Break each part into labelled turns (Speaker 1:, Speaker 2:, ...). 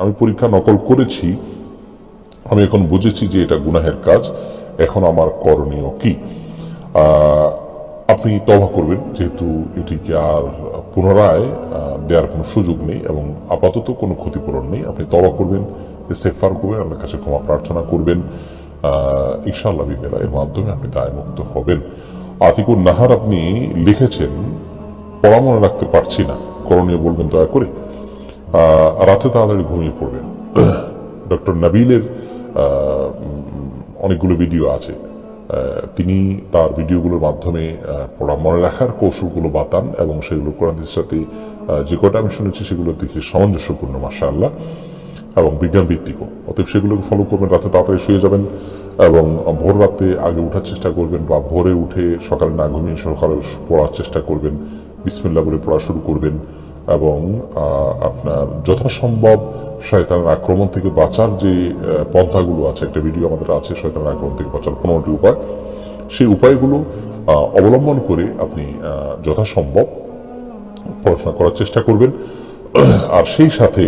Speaker 1: আমি পরীক্ষা নকল করেছি। আমি এখন বুঝেছি যে এটা গুনাহের কাজ। এখন আমার করণীয় কি? আপনি তবা করবেন, যেহেতু এটিকে আর পুনরায় দেওয়ার কোনো সুযোগ নেই এবং আপাতত কোনো ক্ষতিপূরণ নেই। আপনি তবা করবেন, ইস্তেগফার করবেন আপনার কাছে ক্ষমা প্রার্থনা করবেন। ইনশাআল্লাহ বিবেলা এর মাধ্যমে আপনি দায়মুক্ত হবেন। আতিকুর নাহার আপনি লিখেছেন, পড়া মনে রাখতে পারছি না। করণীয় বলবেন দয়া করে। রাতে তাড়াতাড়ি ঘুমিয়ে পড়বেন। ডক্টর নাবিলের অনেকগুলো ভিডিও আছে। তিনি তার ভিডিওগুলোর মাধ্যমে পড়া মনে রাখার কৌশলগুলো বাতান এবং সেগুলো কোরআনের সাথে যে কটা আমি শুনেছি সেগুলো দেখে সামঞ্জস্যপূর্ণ মাসা আল্লাহ এবং বিজ্ঞান ভিত্তিকও। অতএব সেগুলোকে ফলো করবেন রাতে তাড়াতাড়ি শুয়ে যাবেন এবং ভোর রাতে আগে ওঠার চেষ্টা করবেন বা ভোরে উঠে সকালে না ঘুমিয়ে সকালে পড়ার চেষ্টা করবেন। বিসমিল্লা বলে পড়া শুরু করবেন। এবং আপনার যথাসম্ভব শয়তানের আক্রমণ থেকে বাঁচার যে পন্থাগুলো আছে, একটা ভিডিও আমাদের আছে শয়তানের আক্রমণ থেকে বাঁচার পনেরোটি উপায়। সেই উপায়গুলো অবলম্বন করে আপনি যথাসম্ভব পড়াশোনা করার চেষ্টা করবেন। আর সেই সাথে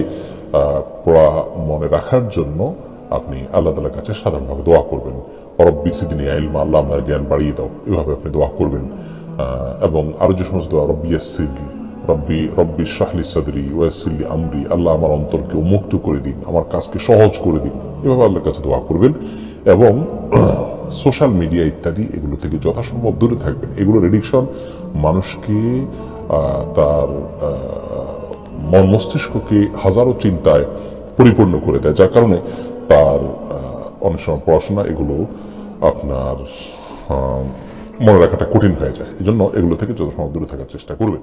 Speaker 1: পড়া মনে রাখার জন্য আপনি আল্লাহ তালার কাছে সাধারণভাবে দোয়া করবেন। অরব্বি সিদিনী আইলমা, আল্লাহ আপনার জ্ঞান বাড়িয়ে দাও। এভাবে আপনি দোয়া করবেন। এবং আরও যে সমস্ত দোয়া, রব্বি ইয়াসিরলি রব্বি রব্বি শাহলি সদরি ওয়াসিল্লি আমরি। আল্লাহ আমার অন্তরকে মুক্ত করে দিন, আমার কাজকে সহজ করে দিন। এভাবে আল্লাহর কাছে দোয়া করবেন এবং সোশ্যাল মিডিয়া ইত্যাদি, এগুলো থেকে যথাসম্ভব দূরে থাকবেন। এগুলোর এডিকশন মানুষকে তার মন মস্তিষ্ককে হাজারো চিন্তায় পরিপূর্ণ করে দেয়, যার কারণে তার অনেক সময় পড়াশোনা এগুলো আপনার মনে রাখাটা কঠিন হয়ে যায়। এই জন্য এগুলো থেকে যত সময় দূরে থাকার চেষ্টা করবেন।